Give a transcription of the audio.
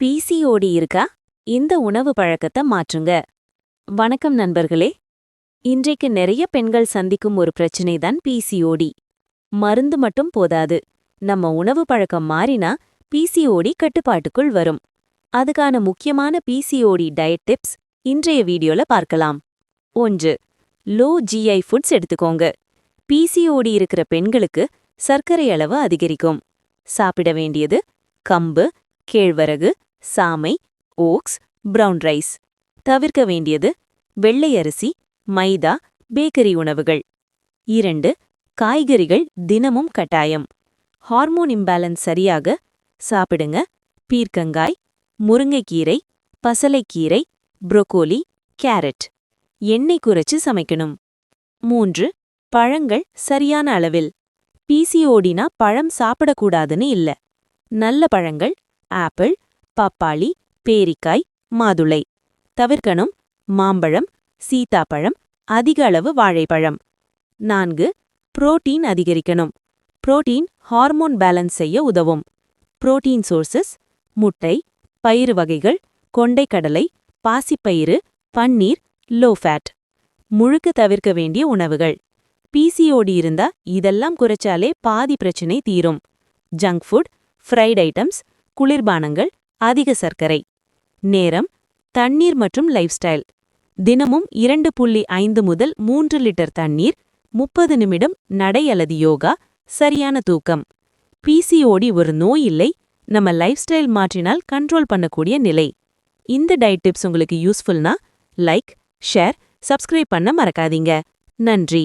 PCOD இருக்கா? இந்த உணவு பழக்கத்தை மாற்றுங்க. வணக்கம் நண்பர்களே. இன்றைக்கு நிறைய பெண்கள் சந்திக்கும் ஒரு பிரச்சனை தான் பிசிஓடி மருந்து மட்டும் போதாது. நம்ம உணவு பழக்கம் மாறினா பிசிஓடி கட்டுப்பாட்டுக்குள் வரும். அதுக்கான முக்கியமான பிசிஓடி டயட் டிப்ஸ் இன்றைய வீடியோல பார்க்கலாம். ஒன்று லோ ஜிஐ ஃபுட்ஸ் எடுத்துக்கோங்க. பிசிஓடி இருக்கிற பெண்களுக்கு சர்க்கரை அளவு அதிகரிக்கும். சாப்பிட வேண்டியது கம்பு கேழ்வரகு சாமை ஓக்ஸ் பிரவுன் ரைஸ். தவிர்க்க வேண்டியது வெள்ளை அரிசி மைதா பேக்கரி உணவுகள். இரண்டு காய்கறிகள் தினமும் கட்டாயம். ஹார்மோன் இம்பேலன்ஸ் சரியாக சாப்பிடுங்க. பீர்க்கங்காய் முருங்கைக்கீரை பசலைக்கீரை புரோக்கோலி கேரட். எண்ணெய் குறைச்சு சமைக்கணும். மூன்று பழங்கள் சரியான அளவில். பிசிஓடினா பழம் சாப்பிடக்கூடாதுன்னு இல்ல. நல்ல பழங்கள் ஆப்பிள் பப்பாளி பேரிக்காய் மாதுளை தவிர்க்கணும் மாம்பழம் சீதாப்பழம் அதிக அளவு வாழைப்பழம். நான்கு புரோட்டீன் அதிகரிக்கணும். புரோட்டீன் ஹார்மோன் பேலன்ஸ் செய்ய உதவும். புரோட்டீன் சோர்சஸ் முட்டை பயிறு வகைகள் கொண்டைக்கடலை பாசிப்பயிறு பன்னீர் லோ ஃபேட். முழுக்க தவிர்க்க வேண்டிய உணவுகள். பிசிஓடி இருந்தா இதெல்லாம் குறைச்சாலே பாதி பிரச்சனை தீரும். ஜங்க் ஃபுட் ஃப்ரைட் ஐட்டம்ஸ் குளிர்பானங்கள் அதிக சர்க்கரை. நேரம் தண்ணீர் மற்றும் லைஃப் ஸ்டைல் தினமும் இரண்டு புள்ளி ஐந்து முதல் மூன்று லிட்டர் தண்ணீர் முப்பது நிமிடம் நடை அல்லது யோகா சரியான தூக்கம். பிசிஓடி ஒரு நோய் இல்லை நம்ம லைஃப் ஸ்டைல் மாற்றினால் கண்ட்ரோல் பண்ணக்கூடிய நிலை. இந்த டயட் டிப்ஸ் உங்களுக்கு யூஸ்ஃபுல்னா லைக் ஷேர் சப்ஸ்கிரைப் பண்ண மறக்காதீங்க. நன்றி.